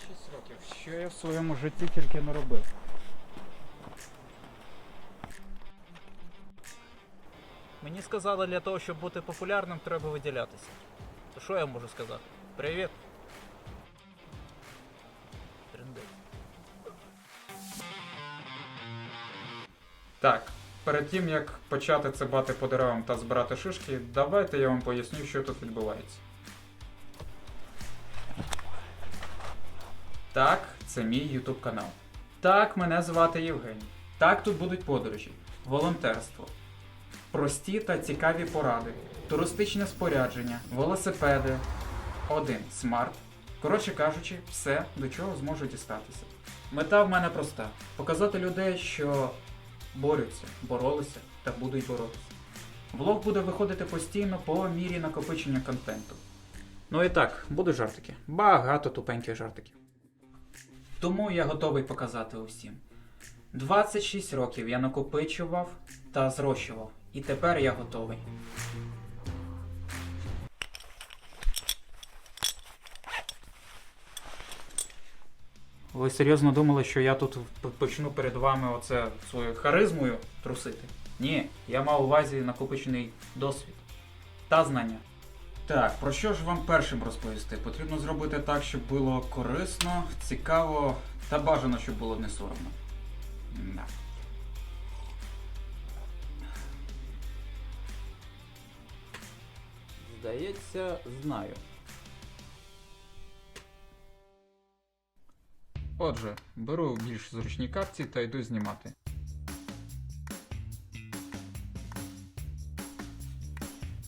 26 років. Що я в своєму житті тільки не робив. Мені сказали, для того, щоб бути популярним, треба виділятися. То що я можу сказати? Привіт. Так, перед тим як почати цибати по деревам та збирати шишки, давайте я вам поясню, що тут відбувається. Так, це мій YouTube канал. Так, мене звати Євгеній. Так, тут будуть подорожі, волонтерство, прості та цікаві поради, туристичне спорядження, велосипеди, один смарт. Коротше кажучи, все, до чого зможу дістатися. Мета в мене проста: показати людей, що борються, боролися та будуть боротися. Влог буде виходити постійно по мірі накопичення контенту. Ну і так, будуть жартики. Багато тупеньких жартиків. Тому я готовий показати усім. 26 років я накопичував та зрощував. І тепер я готовий. Ви серйозно думали, що я тут почну перед вами оце свою харизмою трусити? Ні, я мав увазі накопичений досвід та знання. Так, про що ж вам першим розповісти? Потрібно зробити так, щоб було корисно, цікаво та бажано, щоб було не соромно. Да. Здається, знаю. Отже, беру більш зручні капці та йду знімати.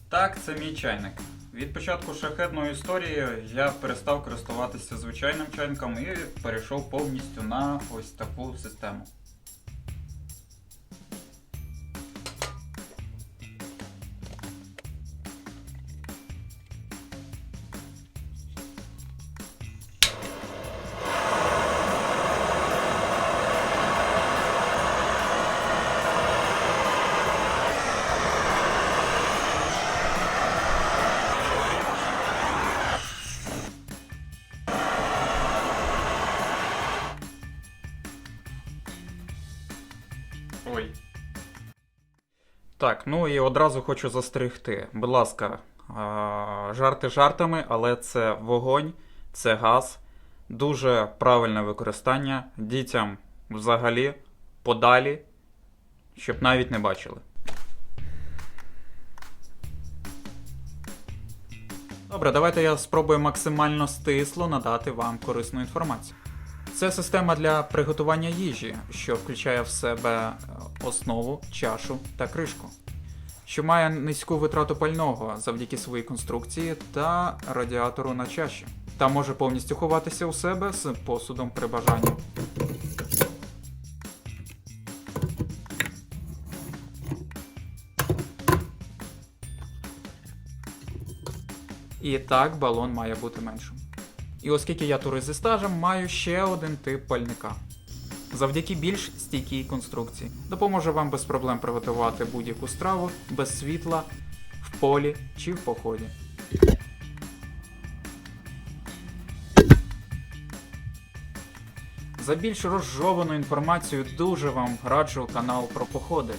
Так, це мій чайник. Від початку шахетної історії я перестав користуватися звичайним чайником і перейшов повністю на ось таку систему. Ой. Так, ну і одразу хочу застерегти. Будь ласка, жарти жартами, але це вогонь, це газ, дуже правильне використання. Дітям взагалі подалі, щоб навіть не бачили. Добре, давайте я спробую максимально стисло надати вам корисну інформацію. Це система для приготування їжі, що включає в себе е, основу, чашу та кришку, що має низьку витрату пального завдяки своїй конструкції та радіатору на чаші, та може повністю ховатися у себе з посудом при бажанні. І так балон має бути меншим. І оскільки я турист зі стажем, маю ще один тип пальника. Завдяки більш стійкій конструкції. Допоможе вам без проблем приготувати будь-яку страву без світла, в полі чи в поході. За більш розжовану інформацію дуже вам раджу канал про походи.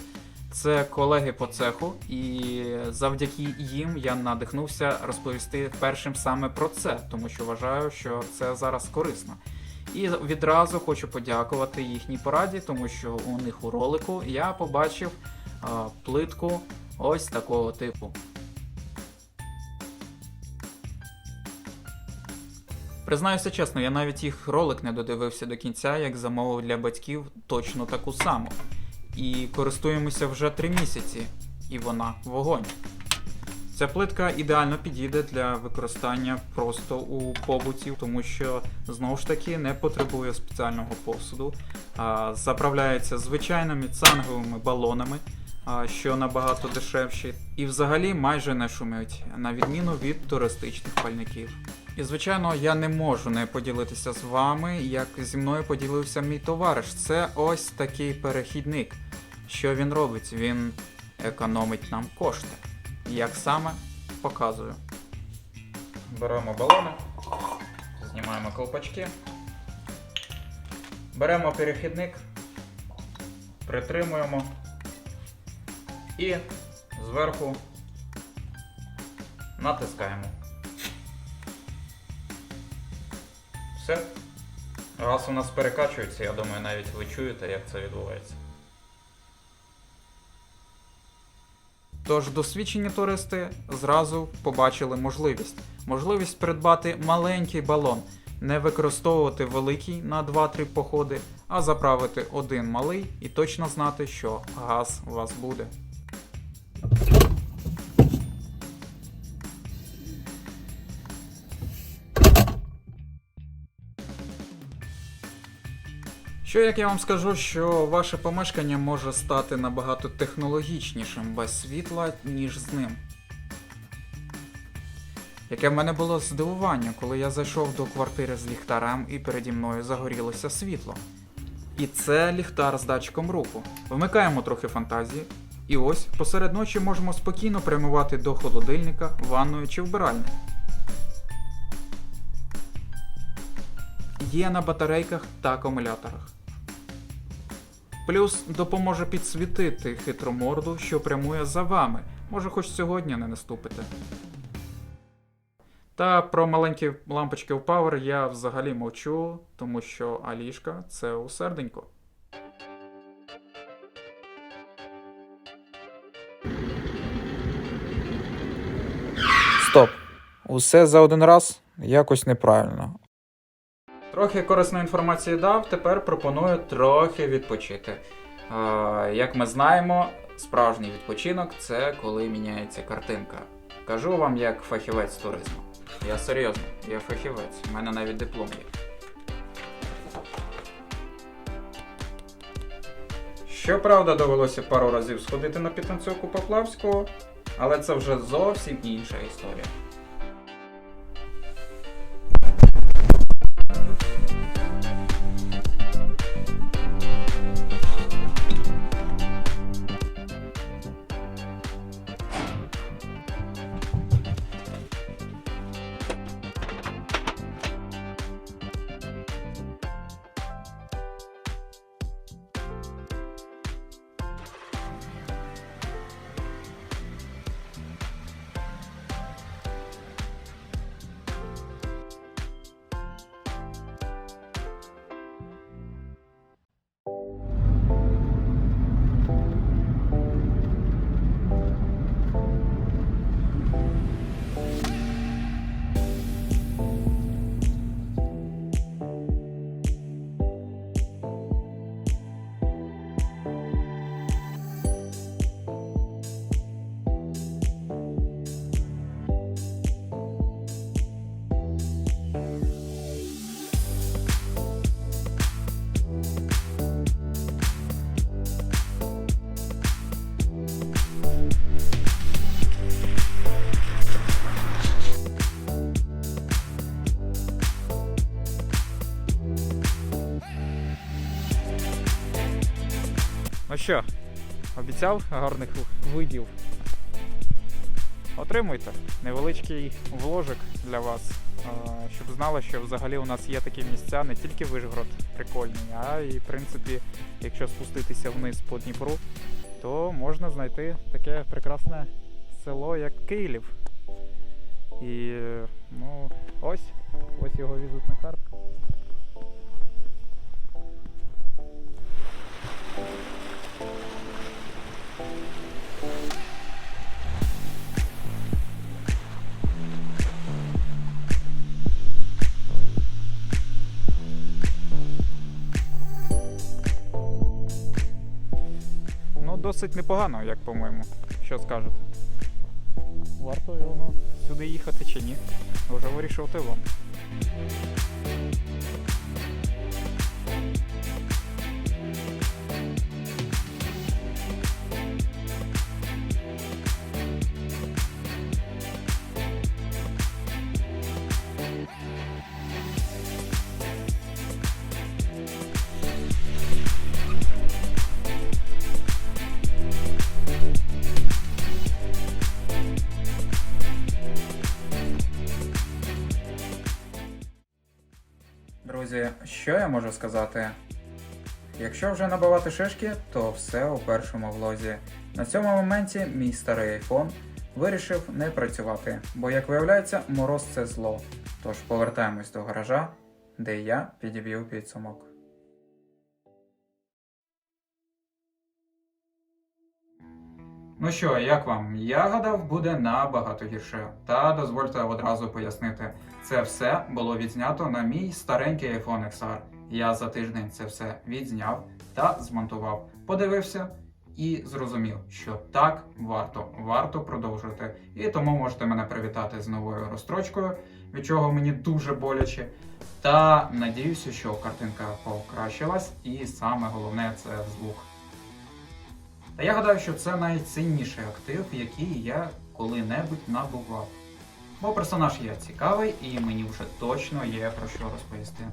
Це колеги по цеху, і завдяки їм я надихнувся розповісти першим саме про це, тому що вважаю, що це зараз корисно. І відразу хочу подякувати їхній пораді, тому що у них у ролику я побачив плитку ось такого типу. Признаюся чесно, я навіть їх ролик не додивився до кінця, як замовив для батьків точно таку саму. І користуємося вже три місяці, і вона вогонь. Ця плитка ідеально підійде для використання просто у побуті, тому що знову ж таки не потребує спеціального посуду, заправляється звичайними цанговими балонами, що набагато дешевші, і взагалі майже не шумить, на відміну від туристичних пальників. І звичайно, я не можу не поділитися з вами, як зі мною поділився мій товариш. Це ось такий перехідник. Що він робить? Він економить нам кошти. Як саме показую. Беремо балони, знімаємо колпачки Беремо перехідник, притримуємо і зверху натискаємо. Все. Раз у нас перекачується, я думаю, навіть ви чуєте, як це відбувається. Тож досвідчені туристи зразу побачили можливість. Можливість придбати маленький балон, не використовувати великий на 2-3 походи, а заправити один малий і точно знати, що газ у вас буде. Що як я вам скажу, що ваше помешкання може стати набагато технологічнішим без світла, ніж з ним. Яке в мене було здивування, коли я зайшов до квартири з ліхтарем і переді мною загорілося світло. І це ліхтар з датчиком руху. Вмикаємо трохи фантазії, і ось посеред ночі можемо спокійно прямувати до холодильника, ванної чи вбиральні. Є на батарейках та акумуляторах. Плюс допоможе підсвітити хитру морду, що прямує за вами. Може, хоч сьогодні не наступите. Та про маленькі лампочки у Power я взагалі мовчу, тому що Алішка це у серденько. Стоп. Усе за один раз якось неправильно. Трохи корисної інформації дав, тепер пропоную трохи відпочити. Як ми знаємо, справжній відпочинок це коли міняється картинка. Кажу вам як фахівець туризму. Я серйозно, я фахівець, у мене навіть диплом є. Щоправда, довелося пару разів сходити на підтанцьовку Поплавського, але це вже зовсім інша історія. Ну що, обіцяв гарних видів. Отримуйте невеличкий вложик для вас, щоб знали, що взагалі у нас є такі місця, не тільки Вишгород прикольний, а і в принципі, якщо спуститися вниз по Дніпру, то можна знайти таке прекрасне село, як Київ. І ну, ось, ось його візитна картка. Досить непогано, як по-моєму. Що скажете? Варто воно сюди їхати чи ні? Вже вирішувати вам. Що я можу сказати? Якщо вже набивати шишки, то все у першому влозі. На цьому моменті мій старий iPhone вирішив не працювати, бо, як виявляється, мороз це зло. Тож повертаємось до гаража, де я підіб'ю підсумок. Ну що, як вам? Я гадав, буде набагато гірше. Та дозвольте одразу пояснити, це все було відзнято на мій старенький iPhone XR. Я за тиждень це все відзняв та змонтував. Подивився і зрозумів, що так варто, варто продовжувати. І тому можете мене привітати з новою розстрочкою, від чого мені дуже боляче. Та надіюся, що картинка покращилась, і саме головне це звук. Та я гадаю, що це найцінніший актив, який я коли-небудь набував. Бо персонаж є цікавий і мені вже точно є про що розповісти.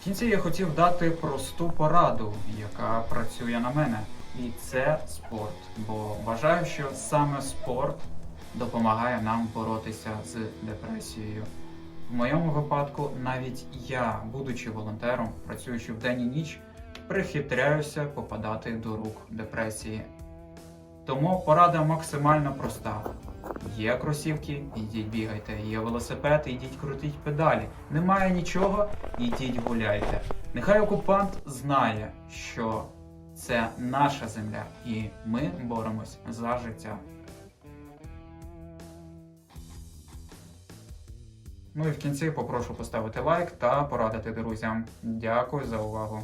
В кінці я хотів дати просту пораду, яка працює на мене. І це спорт. Бо вважаю, що саме спорт допомагає нам боротися з депресією. В моєму випадку навіть я, будучи волонтером, працюючи вдень і ніч, прихитряюся попадати до рук депресії. Тому порада максимально проста. Є кросівки, ідіть бігайте, є велосипед, ідіть крутіть педалі. Немає нічого, ідіть гуляйте. Нехай окупант знає, що це наша земля, і ми боремось за життя. Ну і в кінці попрошу поставити лайк та порадити друзям. Дякую за увагу.